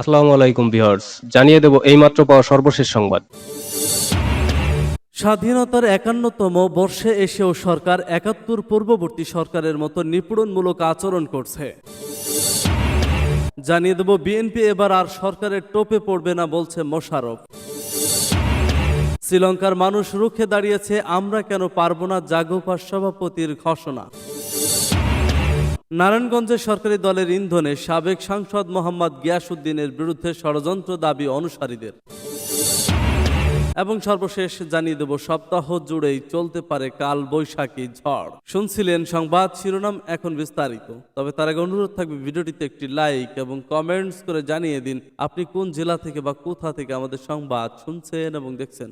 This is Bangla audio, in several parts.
আসসালামু আলাইকুম ভিউয়ার্স, জানিয়ে দেব এইমাত্র পাওয়া সর্বশেষ সংবাদ। স্বাধীনতার একান্নতম বর্ষে এসেও সরকার একাত্তর পূর্ববর্তী সরকারের মতো নিপীড়নমূলক আচরণ করছে। জানিয়ে দেব বিএনপি এবার আর সরকারের টোপে পড়বে না বলছে মোশারফ শ্রীলঙ্কার মানুষ রুখে দাঁড়িয়েছে, আমরা কেন পারব না জাগোপা সভাপতির ঘোষণা। নারায়ণগঞ্জের সরকারি দলের ইন্ধনে সাবেক সাংসদ মোহাম্মদ গিয়াসুদ্দিনের বিরুদ্ধে ষড়যন্ত্র দাবি অনুসারীদের। এবং সর্বশেষ জানিয়ে দেব, সপ্তাহ জুড়েই চলতে পারে কাল বৈশাখী ঝড়। শুনছিলেন সংবাদ শিরোনাম এখন বিস্তারিত। তবে তার আগে অনুরোধ থাকবে, ভিডিওটিতে একটি লাইক এবং কমেন্টস করে জানিয়ে দিন, আপনি কোন জেলা থেকে বা কোথা থেকে আমাদের সংবাদ শুনছেন এবং দেখছেন।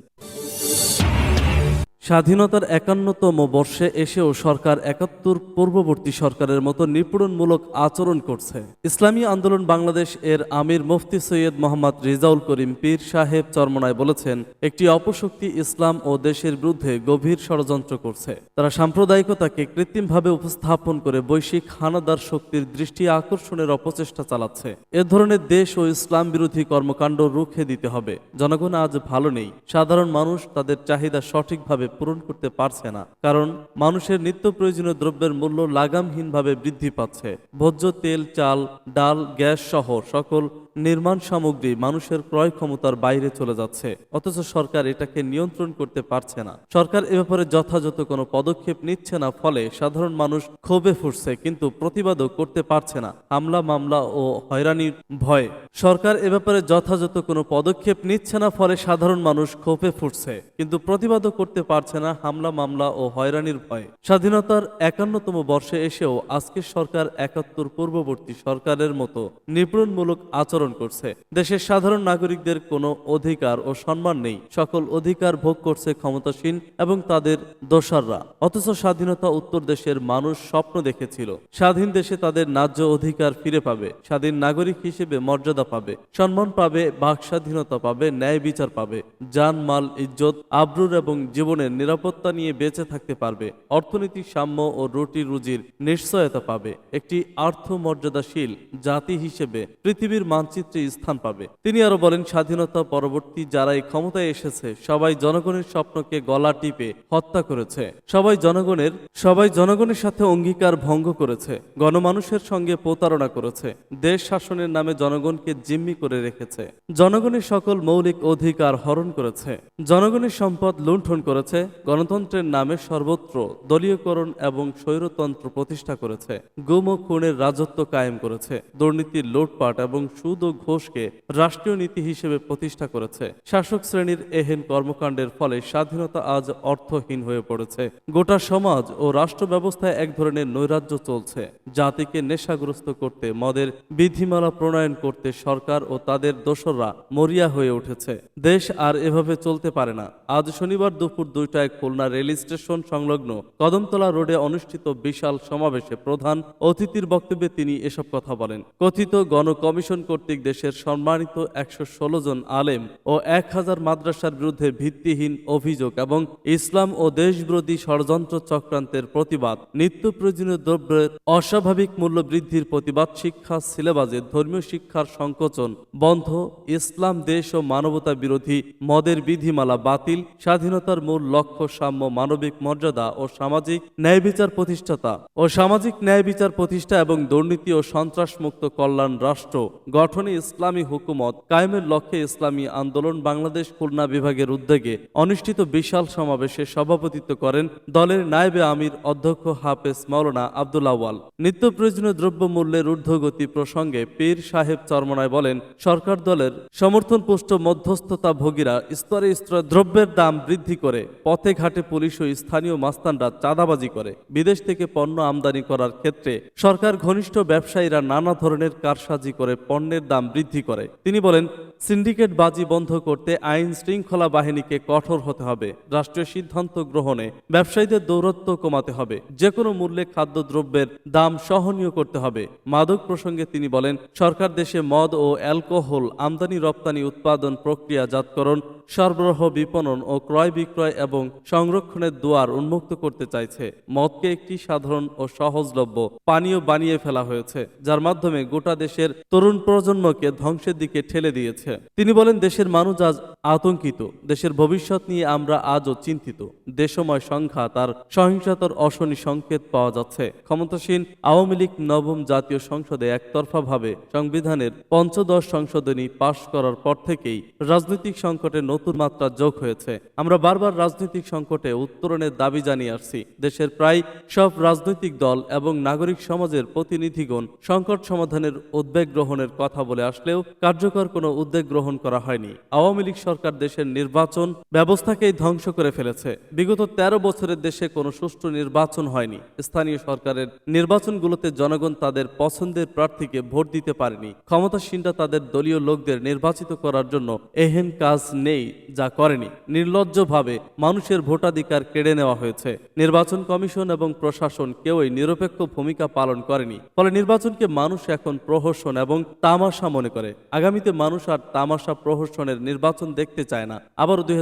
স্বাধীনতার একান্নতম বর্ষে এসেও সরকার একাত্তর পূর্ববর্তী সরকারের মতো নিপীড়নমূলক আচরণ করছে। ইসলামী আন্দোলন বাংলাদেশ এর আমির মুফতি সৈয়দ মোহাম্মদ রিজাউল করিম পীর সাহেব চরমনায় বলেছেন, একটি অপশক্তি ইসলাম ও দেশের বিরুদ্ধে গভীর ষড়যন্ত্র করছে। তারা সাম্প্রদায়িকতাকে কৃত্রিমভাবে উপস্থাপন করে বৈশ্বিক হানাদার শক্তির দৃষ্টি আকর্ষণের অপচেষ্টা চালাচ্ছে। এ ধরনের দেশ ও ইসলাম বিরোধী কর্মকাণ্ড রুখে দিতে হবে। জনগণ আজ ভালো নেই। সাধারণ মানুষ তাদের চাহিদা সঠিকভাবে পূরণ করতে পারছে না। কারণ মানুষের নিত্য প্রয়োজনীয় দ্রব্যের মূল্য লাগামহীনভাবে বৃদ্ধি পাচ্ছে। ভোজ্য তেল, চাল, ডাল, গ্যাস সহ সকল নির্মাণ সামগ্রী মানুষের ক্রয় ক্ষমতার বাইরে চলে যাচ্ছে। অথচ সরকার এটাকে নিয়ন্ত্রণ করতে পারছে না। সরকার এ ব্যাপারে যথাযথ কোনো পদক্ষেপ নিচ্ছে না, ফলে সাধারণ মানুষ ক্ষোভে ফুটছে, কিন্তু প্রতিবাদও করতে পারছে না। হামলা, মামলা ও হয়রানির ভয়। সরকার এ ব্যাপারে যথাযথ কোনো পদক্ষেপ নিচ্ছে না, ফলে সাধারণ মানুষ ক্ষোভে ফুটছে। কিন্তু প্রতিবাদও করতে পারছে না, হামলা, মামলা ও হয়রানির ভয়। স্বাধীনতার একান্নতম বর্ষে এসেও আজকের সরকার একাত্তর পূর্ববর্তী সরকারের মতো নিপুণমূলক আচরণ করছে। দেশের সাধারণ নাগরিকদের কোনো অধিকার ও সম্মান নেই। সকল অধিকার ভোগ করছে ক্ষমতাসীন এবং তাদের দোসররা অথচ স্বাধীনতা উত্তর দেশের মানুষ স্বপ্ন দেখেছিল। স্বাধীন দেশে তাদের ন্যায্য অধিকার ফিরে পাবে। স্বাধীন নাগরিক হিসেবে মর্যাদা পাবে। সম্মান পাবে, বাক স্বাধীনতা পাবে, ন্যায় বিচার পাবে। জান মাল, ইজ্জত, আব্রুর এবং জীবনের নিরাপত্তা নিয়ে বেঁচে থাকতে পারবে। অর্থনৈতিক সাম্য ও রুটি রুজির নিশ্চয়তা পাবে। একটি আর্থ মর্যাদাশীল জাতি হিসেবে পৃথিবীর মানচিত্রে স্থান পাবে। তিনি আরও বলেন, স্বাধীনতা পরবর্তী যারা এই ক্ষমতায় এসেছে, সবাই জনগণের স্বপ্নকে গলা টিপে হত্যা করেছে। সবাই জনগণের সবাই জনগণের সাথে অঙ্গীকার ভঙ্গ করেছে, গণমানুষের সঙ্গে প্রতারণা করেছে, দেশ শাসনের নামে জনগণকে জিম্মি করে রেখেছে। জনগণের সকল মৌলিক অধিকার হরণ করেছে, জনগণের সম্পদ লুণ্ঠন করেছে, গণতন্ত্রের নামে সর্বত্র দলীয়করণ এবং স্বৈরতন্ত্র প্রতিষ্ঠা করেছে, গুম ও খুনের রাজত্ব কায়েম করেছে, দুর্নীতির লুটপাট এবং সুদ ও ঘোষকে রাষ্ট্রীয় নীতি হিসেবে প্রতিষ্ঠা করেছে। শাসক শ্রেণির এহেন কর্মকাণ্ডের ফলে স্বাধীনতা আজ অর্থহীন হয়ে পড়েছে। গোটা সমাজ ও রাষ্ট্র ব্যবস্থায় এক ধরনের নৈরাজ্য চলছে। জাতিকে নেশাগ্রস্ত করতে, মদের বিধিমালা প্রণয়ন করতে সরকার ও তাদের দোসররা মরিয়া হয়ে উঠেছে। দেশ আর এভাবে চলতে পারে না। আজ শনিবার দুপুর দুইটায় খুলনা রেল স্টেশন সংলগ্ন কদমতলা রোডে অনুষ্ঠিত বিশাল সমাবেশে প্রধান অতিথির বক্তব্যে তিনি এসব কথা বলেন। কথিত গণ কমিশন কর্তৃক দেশের সম্মানিত একশো ষোলো জন আলেম ও এক হাজার মাদ্রাসার বিরুদ্ধে ভিত্তিহীন অভিযোগ এবং ইসলাম ও দেশবিরোধী ষড়যন্ত্র চক্রান্তের প্রতিবাদ। নিত্য প্রয়োজনীয় দ্রব্যের অস্বাভাবিক মূল্য বৃদ্ধির প্রতিবাদ, শিক্ষা, সিলেবাসে ধর্মীয় শিক্ষার সংকোচন বন্ধ, ইসলাম, দেশ ও মানবতা বিরোধী মদের বিধিমালা বাতিল, স্বাধীনতার মূল লক্ষ্য সাম্য মানবিক মর্যাদা ও সামাজিক ন্যায় বিচার প্রতিষ্ঠাতা ও সামাজিক ন্যায় বিচার প্রতিষ্ঠা এবং দুর্নীতি ও সন্ত্রাসমুক্ত কল্যাণ রাষ্ট্র গঠনে ইসলামী হুকুমত কায়েমের লক্ষ্যে ইসলামী আন্দোলন বাংলাদেশ খুলনা বিভাগের উদ্যোগে অনুষ্ঠিত বিশাল সমাবেশে সভাপতিত্ব করেন দলের নায়েবে আমির, অধ্যক্ষ হাফেজ মাওলানা আব্দুল আওয়াল নিত্য প্রয়োজনীয় দ্রব্য মূল্যের ঊর্ধ্বগতি প্রসঙ্গে পীর সাহেব চরমনায় বলেন, সরকার দলের সমর্থন পুষ্ট মধ্যস্থতা ভোগীরা স্তরে স্তরে দ্রব্যের দাম বৃদ্ধি করে, পথে ঘাটে পুলিশ ও স্থানীয় মাস্তানরা চাঁদাবাজি করে। বিদেশ থেকে পণ্য আমদানি করার ক্ষেত্রে সরকার ঘনিষ্ঠ ব্যবসায়ীরা নানা ধরনের কারসাজি করে পণ্যের দাম বৃদ্ধি করে। তিনি বলেন, সিন্ডিকেট বাজি বন্ধ করতে আইন শৃঙ্খলা বাহিনীকে কঠোর হতে হবে। রাষ্ট্রীয় সিদ্ধান্ত গ্রহণে ব্যবসায়ীদের দৌরত্ব কমাতে হবে। যে কোনো মূল্যে খাদ্যদ্রব্যের দাম সহনীয় করতে হবে। মাদক প্রসঙ্গে তিনি বলেন, সরকার দেশে মদ ও অ্যালকোহল, আমদানি, রপ্তানি, উৎপাদন প্রক্রিয়াজাতকরণ সরবরাহ, বিপণন ও ক্রয় বিক্রয় এবং সংরক্ষণের দুয়ার উন্মুক্ত করতে চাইছে। মদকে একটি সাধারণ ও সহজলভ্য পানীয় বানিয়ে ফেলা হয়েছে, যার মাধ্যমে গোটা দেশের তরুণ প্রজন্মকে ধ্বংসের দিকে ঠেলে দিয়েছে। তিনি বলেন, দেশের মানুষ আজ আতঙ্কিত। দেশের ভবিষ্যৎ নিয়ে আমরা আজও চিন্তিত। দেশময় সংখ্যা, তার সহিংসতার অশনি সংকেত পাওয়া যাচ্ছে। ক্ষমতাসীন আওয়ামী লীগ নবম জাতীয় সংসদে একতরফাভাবে সংবিধানের পঞ্চদশ সংশোধনী পাশ করার পর থেকেই রাজনৈতিক সংকটে নতুন মাত্রা যোগ হয়েছে। আমরা বারবার রাজনৈতিক সংকটে উত্তরণের দাবি জানিয়ে আসছি। দেশের প্রায় সব রাজনৈতিক দল এবং নাগরিক সমাজের প্রতিনিধিগণ সংকট সমাধানের উদ্বেগ গ্রহণের কথা বলে আসলেও কার্যকর কোনো উদ্যোগ গ্রহণ করা হয়নি। আওয়ামী লীগ সরকার দেশের নির্বাচন ব্যবস্থাকেই ধ্বংস করে ফেলেছে। বিগত ১৩ বছরের দেশে কোনো সুষ্ঠু নির্বাচন হয়নি। স্থানীয় সরকারের নির্বাচনগুলোতে জনগণ তাদের পছন্দের প্রার্থীকে ভোট দিতে পারেনি। ক্ষমতাসীনরা তাদের দলীয় লোকদের নির্বাচিত করার জন্য এহেন কাজ নেই যা করেনি। নির্লজ্জভাবে মানুষের ভোটাধিকার কেড়ে নেওয়া হয়েছে। নির্বাচন কমিশন এবং প্রশাসন কেউই নিরপেক্ষ ভূমিকা পালন করেনি। ফলে নির্বাচনকে মানুষ এখন প্রহসন এবং তামাশা মনে করে। আগামীতে মানুষ আর তামাশা প্রহসনের নির্বাচন দেখতে চায় না। আবারও দুই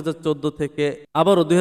থেকে, আবারও দুই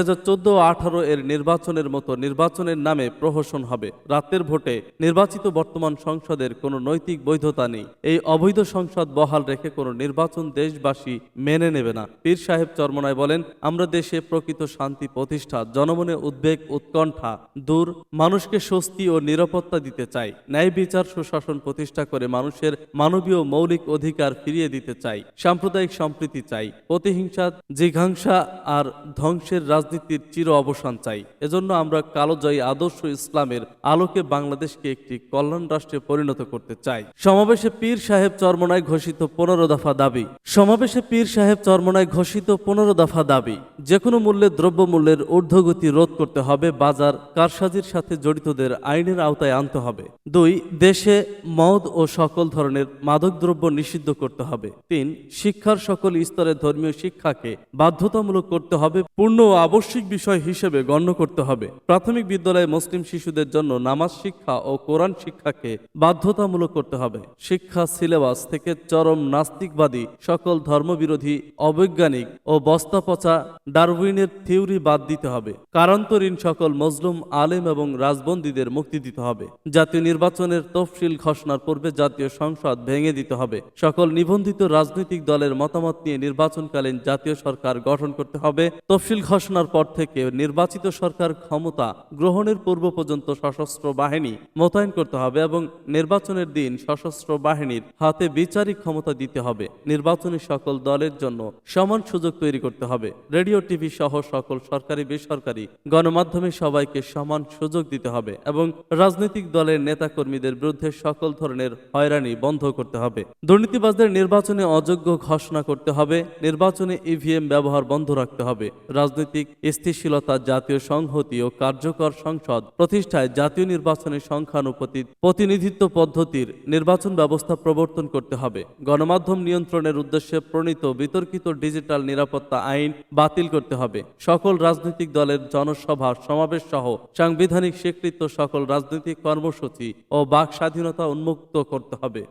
ও আঠারো এর নির্বাচনের মতো নির্বাচনের নামে প্রহসন হবে। রাতের ভোটে নির্বাচিত বর্তমান সংসদের কোনো নৈতিক বৈধতা নেই। এই অবৈধ সংসদ বহাল রেখে কোনো নির্বাচন দেশবাসী মেনে নেবে না। পীর সাহেব চরমনায় বলেন, আমরা দেশে প্রকৃত শান্তি প্রতিষ্ঠা, জনমনে উদ্বেগ, উৎকণ্ঠা দূর, মানুষকে স্বস্তি ও নিরাপত্তা দিতে চাই। ন্যায় বিচার, সুশাসন প্রতিষ্ঠা করে মানুষের মানবীয় মৌলিক অধিকার ফিরিয়ে দিতে চাই, সাম্প্রদায়িক সম্প্রীতি চাই প্রতিহিংসা জিঘাংসা আর ধ্বংসের রাজনীতির চির অবসান চাই। এজন্য আমরা কালোজয়ী আদর্শ ইসলামের আলোকে বাংলাদেশকে একটি কল্যাণ রাষ্ট্রে পরিণত করতে চাই। সমাবেশে পীর সাহেব চরমনায় ঘোষিত পনেরো দফা দাবি। সমাবেশে পীর সাহেব চরমনায় ঘোষিত পনেরো দফা দাবি। যে কোনো মূল্যে দ্রব্যমূল্যের ঊর্ধ্বগতি রোধ করতে হবে, বাজার, কারসাজির সাথে জড়িতদের আইনের আওতায় আনতে হবে। দুই, দেশে মদ ও সকল ধরনের মাদকদ্রব্য নিষিদ্ধ করতে হবে। তিন, শিক্ষার সকল স্তরে ধর্মীয় শিক্ষাকে বাধ্যতামূলক করতে হবে, পূর্ণ ও আবশ্যিক বিষয় হিসেবে গণ্য করতে হবে। প্রাথমিক বিদ্যালয়ে মুসলিম শিশুদের জন্য নামাজ শিক্ষা ও কোরআন শিক্ষাকে বাধ্যতামূলক করতে হবে। শিক্ষা সিলেবাস থেকে চরম নাস্তিকবাদী সকল ধর্মবিরোধী, অবৈজ্ঞানিক ও বস্তা পচা ডারউইনের থিওরি বাদ দিতে হবে। কারান্তরীণ সকল মজলুম, আলেম এবং রাজবন্দীদের মুক্তি দিতে হবে। জাতীয় নির্বাচনের তফসিল ঘোষণার পূর্বে জাতীয় সংসদ ভেঙে দিতে হবে। সকল নিবন্ধিত রাজনৈতিক দলের মতামত নিয়ে নির্বাচনকালীন জাতীয় সরকার গঠন করতে হবে। তফসিল ঘোষণার পর থেকে নির্বাচিত সরকার ক্ষমতা গ্রহণের পূর্ব পর্যন্ত সশস্ত্র বাহিনী মোতায়েন করতে হবে এবং নির্বাচনের দিন সশস্ত্র বাহিনীর হাতে বিচারিক ক্ষমতা দিতে হবে। নির্বাচনী সকল দলের জন্য সমান সুযোগ তৈরি করতে হবে। রেডিও, টিভি সহ সকল সরকারি, বেসরকারি গণমাধ্যমে সবাইকে সমান সুযোগ দিতে হবে এবং রাজনৈতিক দলের নেতাকর্মীদের বিরুদ্ধে সকল ধরনের হয়রানি বন্ধ করতে হবে। দুর্নীতিবাজদের নির্বাচনে অযোগ্য ঘোষণা করতে হবে, নির্বাচনে ইভিএম ব্যবহার বন্ধ রাখতে হবে। রাজনৈতিক স্থিতিশীলতা জাতীয় সংহতি ও কার্যকর সংসদ প্রতিষ্ঠায় জাতীয় নির্বাচনের সংখ্যানুপাতিক প্রতিনিধিত্ব পদ্ধতির নির্বাচন ব্যবস্থা প্রবর্তন করতে হবে। গণমাধ্যম নিয়ন্ত্রণের উদ্দেশ্যে প্রণীত বিতর্কিত ডিজিটাল নিরাপত্তা আইন বাতিল করতে হবে। সকল রাজনৈতিক দলের জনসভা, সমাবেশ সহ সাংবিধানিক স্বীকৃত সকল রাজনৈতিক কর্মসূচি ও বাক স্বাধীনতা উন্মুক্ত করতে হবে।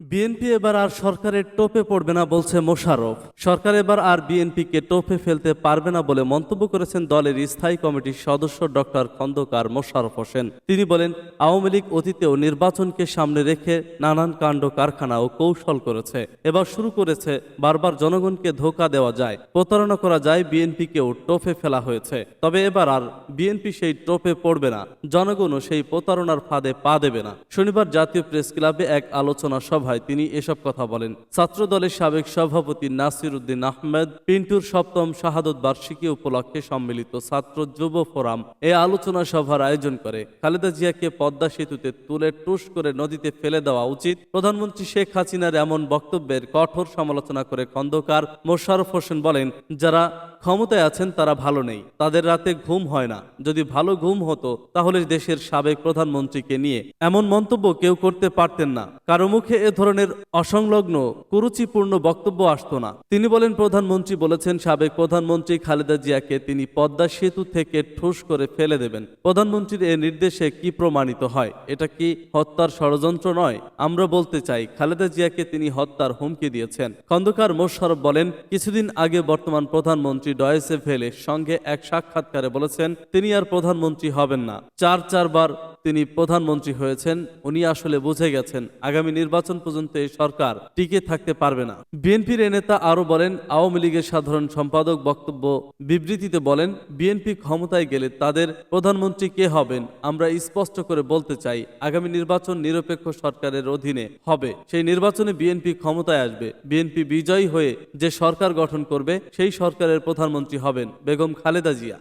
বিএনপি এবার আর সরকারের টোপে পড়বে না বলছে মোশাররফ। সরকার এবার আর বিএনপিকে টোপে ফেলতে পারবে না বলে মন্তব্য করেছেন দলের স্থায়ী কমিটির সদস্য ডক্টর খন্দকার মোশাররফ হোসেন। তিনি বলেন, আওয়ামী লীগ অতীতেও নির্বাচনকে সামনে রেখে নানান কাণ্ড কারখানা ও কৌশল করেছে। এবার শুরু করেছে, বারবার জনগণকে ধোকা দেওয়া যায়, প্রতারণা করা যায়, বিএনপিকেও টোপে ফেলা হয়েছে। তবে এবার আর বিএনপি সেই টোপে পড়বে না, জনগণও সেই প্রতারণার ফাঁদে পা দেবে না। শনিবার জাতীয় প্রেস ক্লাবে এক আলোচনা সভায় তিনি এসব কথা বলেন। ছাত্র দলের সাবেক সভাপতি নাসির উদ্দিন আহমেদ পিন্টুর সপ্তম শাহাদত বার্ষিকী উপলক্ষে সম্মিলিত ছাত্র যুব ফোরাম এ আলোচনা সভার আয়োজন করে। খালেদা জিয়াকে পদ্মা সেতুতে তুলে টুস করে নদীতে ফেলে দেওয়া উচিত। প্রধানমন্ত্রী শেখ হাসিনার এমন বক্তব্যের কঠোর সমালোচনা করে খন্দকার মোশাররফ হোসেন বলেন, যারা ক্ষমতায় আছেন তারা ভালো নেই। তাদের রাতে ঘুম হয় না। যদি ভালো ঘুম হতো, তাহলে দেশের সাবেক প্রধানমন্ত্রীকে নিয়ে এমন মন্তব্য কেউ করতে পারতেন না। কারও মুখে এ ধরনের অসংলগ্ন, কুরুচিপূর্ণ বক্তব্য আসতো না। তিনি বলেন, প্রধানমন্ত্রী বলেছেন, সাবেক প্রধানমন্ত্রী খালেদা জিয়াকে তিনি পদ্মা সেতু থেকে ঠুস করে ফেলে দেবেন। প্রধানমন্ত্রীর এ নির্দেশে কি প্রমাণিত হয়? এটা কি হত্যার ষড়যন্ত্র নয়? আমরা বলতে চাই, খালেদা জিয়াকে তিনি হত্যার হুমকি দিয়েছেন। খন্দকার মোশারফ বলেন, কিছুদিন আগে বর্তমান প্রধানমন্ত্রী ডয়েসে ফেলে সঙ্গে এক সাক্ষাৎকারে বলেছেন, তিনি আর প্রধানমন্ত্রী হবেন না। চার চারবার তিনি প্রধানমন্ত্রী হয়েছেন, উনি আসলে বুঝে গেছেন, আগামী নির্বাচন পর্যন্ত এই সরকার টিকে থাকতে পারবে না। বিএনপির নেতা আরও বলেন, আওয়ামী লীগের সাধারণ সম্পাদক বক্তব্য বিবৃতিতে বলেন, বিএনপি ক্ষমতায় গেলে তাদের প্রধানমন্ত্রী কে হবেন, আমরা স্পষ্ট করে বলতে চাই, আগামী নির্বাচন নিরপেক্ষ সরকারের অধীনে হবে। সেই নির্বাচনে বিএনপি ক্ষমতায় আসবে, বিএনপি বিজয়ী হয়ে যে সরকার গঠন করবে, সেই সরকারের প্রধানমন্ত্রী হবেন বেগম খালেদা জিয়া।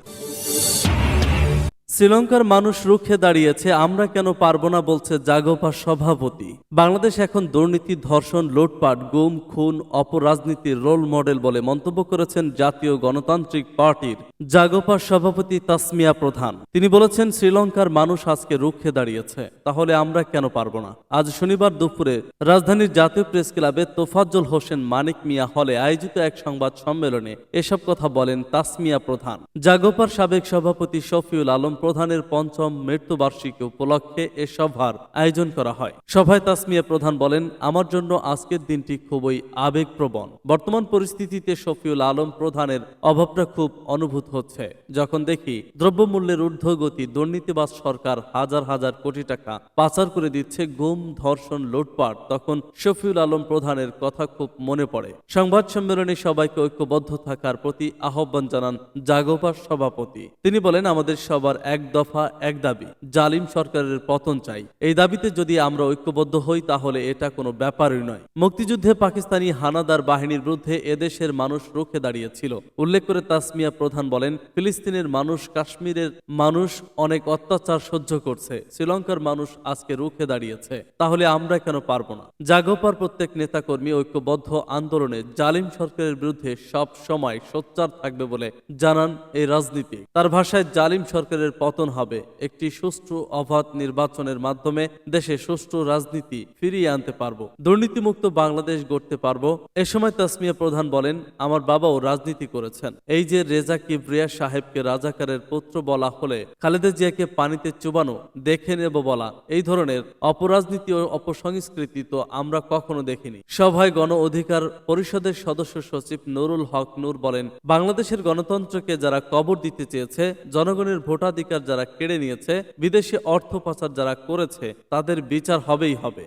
শ্রীলঙ্কার মানুষ রুখে দাঁড়িয়েছে, আমরা কেন পারব না বলছে জাগোপা সভাপতি। বাংলাদেশ এখন দুর্নীতি, ধর্ষণ, লুটপাট, গুম, খুন, অপরাজনীতির রোল মডেল বলে মন্তব্য করেছেন জাতীয় গণতান্ত্রিক পার্টির জাগোপা সভাপতি তাসমিয়া প্রধান। তিনি বলেছেন, শ্রীলঙ্কার মানুষ আজকে রুখে দাঁড়িয়েছে, তাহলে আমরা কেন পারব না? আজ শনিবার দুপুরে রাজধানীর জাতীয় প্রেস ক্লাবে তোফাজ্জল হোসেন মানিক মিয়া হলে আয়োজিত এক সংবাদ সম্মেলনে এসব কথা বলেন তাসমিয়া প্রধান। জাগোপার সাবেক সভাপতি শফিউল আলম প্রধানের পঞ্চম মৃত্যুবার্ষিকী উপলক্ষে এ সভার আয়োজন করা হয়। সভায় তাসমিয়া প্রধান বলেন, আমার জন্য আজকের দিনটি খুবই আবেগপ্রবণ। বর্তমান পরিস্থিতিতে শফিউল আলম প্রধানের অভাবটা খুব অনুভূত হচ্ছে। যখন দেখি দ্রব্যমূল্যের ঊর্ধ্বগতি, দুর্নীতিবাজ সরকার হাজার হাজার কোটি টাকা পাচার করে দিচ্ছে গুম, ধর্ষণ, লুটপাট, তখন শফিউল আলম প্রধানের কথা খুব মনে পড়ে। সংবাদ সম্মেলনে সবাইকে ঐক্যবদ্ধ থাকার প্রতি আহ্বান জানান জাগোপার সভাপতি। তিনি বলেন, আমাদের সবার এক দফা, এক দাবি। জালিম সরকারের পতন চাই। এই দাবিতে যদি আমরা ঐক্যবদ্ধ হই, তাহলে এটা কোনো ব্যাপারই নয়। মুক্তিযুদ্ধে পাকিস্তানি হানাদার বাহিনীর বিরুদ্ধে এদেশের মানুষ রুখে দাঁড়িয়েছিল। উল্লেখ করে তাসমিয়া প্রধান বলেন, ফিলিস্তিনের মানুষ কাশ্মীরের মানুষ অনেক অত্যাচার সহ্য করছে। শ্রীলঙ্কার মানুষ আজকে রুখে দাঁড়িয়েছে। তাহলে আমরা কেন পারব না? জাগোপার প্রত্যেক নেতাকর্মী ঐক্যবদ্ধ আন্দোলনে জালিম সরকারের বিরুদ্ধে সব সময় সোচ্চার থাকবে বলে জানান এই রাজনীতি। তার ভাষায়, জালিম সরকারের পতন হবে। একটি সুষ্ঠু অবাধ নির্বাচনের মাধ্যমে দেশে সুষ্ঠু রাজনীতি ফিরিয়ে আনতে পারব। দুর্নীতিমুক্ত বাংলাদেশ গড়তে পারব। এ সময় তাসমিয়া প্রধান বলেন, আমার বাবাও রাজনীতি করেছেন। এই যে রেজা কিবরিয়া সাহেবকে রাজাকারের পুত্র বলা হলে, খালেদা জিয়াকে পানিতে চুবানো, দেখে নেব বলা, এই ধরনের অপরাজনীতি ও অপসংস্কৃতি তো আমরা কখনো দেখিনি। সভায় গণ অধিকার পরিষদের সদস্য সচিব নুরুল হক নূর বলেন, বাংলাদেশের গণতন্ত্রকে যারা কবর দিতে চেয়েছে, জনগণের ভোটাধিকার যারা কেড়ে নিয়েছে বিদেশি অর্থ পাচার যারা করেছে তাদের বিচার হবেই হবে।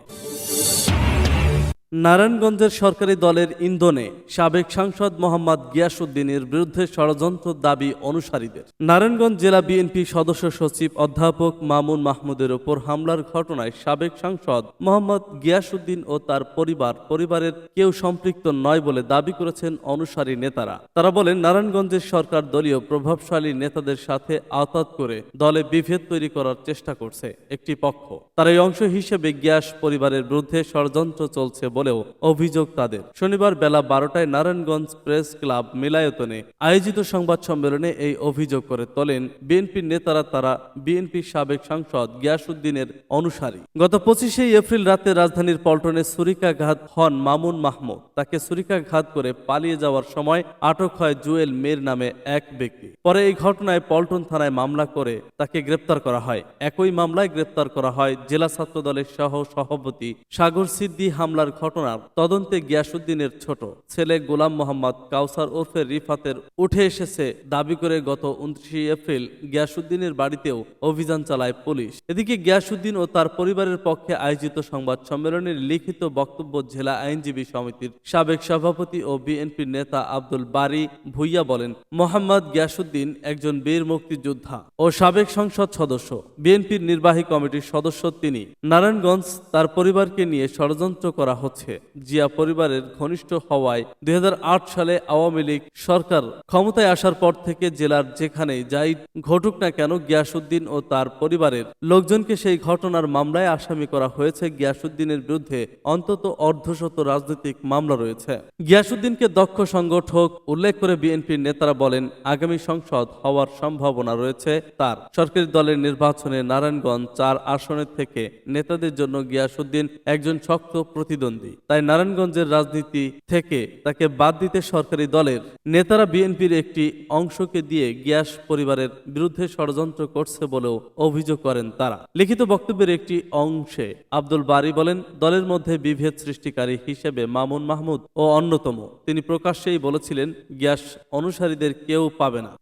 নারায়ণগঞ্জের সরকারি দলের ইন্ধনে সাবেক সাংসদ মোহাম্মদ গিয়াসুদ্দিনের বিরুদ্ধে ষড়যন্ত্র দাবি অনুসারীদের। নারায়ণগঞ্জ জেলা বিএনপি সদস্য সচিব অধ্যাপক মামুন মাহমুদের ওপর হামলার ঘটনায় সাবেক সাংসদ মোহাম্মদ গিয়াসুদ্দিন ও তার পরিবার, পরিবারের কেউ সম্পৃক্ত নয় বলে দাবি করেছেন অনুসারী নেতারা। তারা বলেন, নারায়ণগঞ্জের সরকার দলীয় প্রভাবশালী নেতাদের সাথে আওতাত করে দলে বিভেদ তৈরি করার চেষ্টা করছে একটি পক্ষ। তার এই অংশ হিসেবে গ্যাস পরিবারের বিরুদ্ধে ষড়যন্ত্র চলছে বলেও অভিযোগ তাদের। শনিবার বেলা বারোটায় নারায়ণগঞ্জ প্রেস ক্লাব মিলায়তনে আয়োজিত সংবাদ সম্মেলনে এই অভিযোগ করে তোলেন বিএনপির নেতারা তারা বিএনপির সাবেক সাংসদ গিয়াসুদ্দিনের অনুসারী। গত পঁচিশে এপ্রিল রাতে রাজধানীর পল্টনে ছুরিকাঘাত হন মামুন মাহমুদ। তাকে ছুরিকাঘাত করে পালিয়ে যাওয়ার সময় আটক হয় জুয়েল মের নামে এক ব্যক্তি। পরে এই ঘটনায় পল্টন থানায় মামলা করে তাকে গ্রেপ্তার করা হয়। একই মামলায় গ্রেপ্তার করা হয় জেলা ছাত্র দলের সহ সভাপতি সাগর সিদ্দি হামলার ঘটনার তদন্তে গিয়াসুদ্দিনের ছোট ছেলে গোলাম মোহাম্মদ কাউসার ওরফে রিফাতের উঠে এসেছে দাবি করে গত উনত্রিশে এপ্রিল গিয়াসুদ্দিনের বাড়িতেও অভিযান চালায় পুলিশ। এদিকে গিয়াসুদ্দিন ও তার পরিবারের পক্ষে আয়োজিত সংবাদ সম্মেলনের লিখিত বক্তব্য জেলা আইনজীবী সমিতির সাবেক সভাপতি ও বিএনপির নেতা আব্দুল বারি ভুইয়া বলেন, মোহাম্মদ গিয়াসুদ্দিন একজন বীর মুক্তিযোদ্ধা ও সাবেক সংসদ সদস্য। বিএনপির নির্বাহী কমিটির সদস্য তিনি। নারায়ণগঞ্জ তার পরিবারকে নিয়ে ষড়যন্ত্র করা হচ্ছে। হচ্ছে জিয়া পরিবারের ঘনিষ্ঠ হওয়ায় দুই হাজার আট সালে আওয়ামী লীগ সরকার ক্ষমতায় আসার পর থেকে জেলার যেখানেই যাই ঘটুক না কেন গিয়াসুদ্দিন ও তার পরিবারের লোকজনকে সেই ঘটনার মামলায় আসামি করা হয়েছে। গিয়াসুদ্দিনের বিরুদ্ধে অন্তত অর্ধশত রাজনৈতিক মামলা রয়েছে। গিয়াসুদ্দিনকে দক্ষ সংগঠক উল্লেখ করে বিএনপির নেতারা বলেন, আগামী সংসদ হওয়ার সম্ভাবনা রয়েছে। তার সরকারি দলের নির্বাচনে নারায়ণগঞ্জ চার আসনের থেকে নেতাদের জন্য গিয়াসুদ্দিন একজন শক্ত প্রতিদ্বন্দ্বী। তাই নারায়ণগঞ্জের রাজনীতি থেকে তাকে বাদ দিতে সরকারি দলের নেতারা বিএনপির একটি অংশকে দিয়ে গিয়াস পরিবারের বিরুদ্ধে ষড়যন্ত্র করছে বলেও অভিযোগ করেন তারা। লিখিত বক্তব্যের একটি অংশে আব্দুল বারি বলেন, দলের মধ্যে বিভেদ সৃষ্টিকারী হিসেবে মামুন মাহমুদ ও অন্যতম। তিনি প্রকাশ্যেই বলেছিলেন, গ্যাস অনুসারীদের কেউ পাবে না।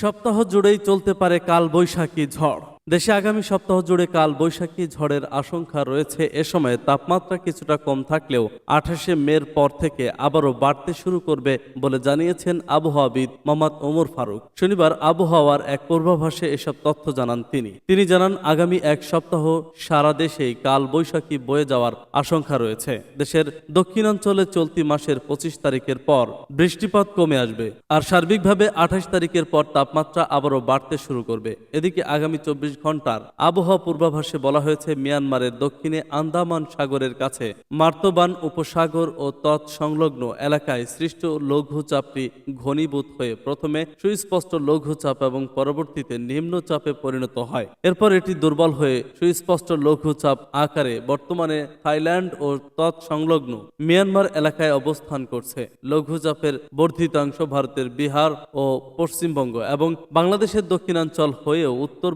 সপ্তাহ জুড়েই চলতে পারে কাল বৈশাখী ঝড়। দেশে আগামী সপ্তাহ জুড়ে কাল বৈশাখী ঝড়ের আশঙ্কা রয়েছে। এ সময় তাপমাত্রা কিছুটা কম থাকলেও আঠাশে মের পর থেকে আবারও বাড়তে শুরু করবে বলে জানিয়েছেন আবহাওয়াবিদ মোহাম্মদ ওমর ফারুক। শনিবার আবহাওয়ার এক পূর্বাভাসে এসব তথ্য জানান তিনি। তিনি জানান, আগামী এক সপ্তাহ সারা দেশেই কাল বৈশাখী বয়ে যাওয়ার আশঙ্কা রয়েছে। দেশের দক্ষিণাঞ্চলে চলতি মাসের পঁচিশ তারিখের পর বৃষ্টিপাত কমে আসবে আর সার্বিকভাবে আঠাশ তারিখের পর তাপমাত্রা আবারও বাড়তে শুরু করবে। এদিকে আগামী চব্বিশ ঘণ্টার আবহাওয়া পূর্বাভাসে বলা হয়েছে, মিয়ানমারের দক্ষিণে আন্দামান সাগরের কাছে মার্তবান উপসাগর ও তৎসংলগ্ন এলাকায় সৃষ্ট লঘুচাপটি ঘনীভূত হয়ে প্রথমে সুস্পষ্ট লঘুচাপ এবং পরবর্তীতে নিম্নচাপে পরিণত হয়। এরপর এটি দুর্বল হয়ে সুস্পষ্ট লঘুচাপ আকারে বর্তমানে থাইল্যান্ড ও তৎসংলগ্ন মিয়ানমার এলাকায় অবস্থান করছে। লঘুচাপের বর্ধিতাংশ ভারতের বিহার ও পশ্চিমবঙ্গ এবং বাংলাদেশের দক্ষিণাঞ্চল হয়েও উত্তর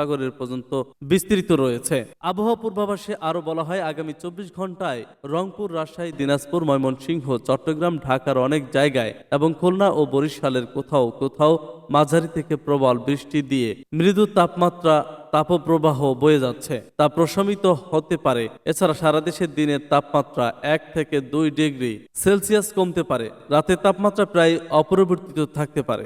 বঙ্গোপসাগরের পর্যন্ত বিস্তৃত রয়েছে। আবহাওয়া পূর্বাভাসে আরও বলা হয়, আগামী চব্বিশ ঘন্টায় রংপুর, রাজশাহী, দিনাজপুর, ময়মনসিংহ, চট্টগ্রাম, ঢাকার অনেক জায়গায় এবং খুলনা ও বরিশালের কোথাও কোথাও মাঝারি থেকে প্রবল বৃষ্টি দিয়ে মৃদু তাপমাত্রা তাপপ্রবাহ বয়ে যাচ্ছে। তা প্রশমিত হতে পারে। এছাড়া সারা দেশের দিনের তাপমাত্রা এক থেকে দুই ডিগ্রি সেলসিয়াস কমতে পারে। রাতের তাপমাত্রা প্রায় অপরিবর্তিত থাকতে পারে।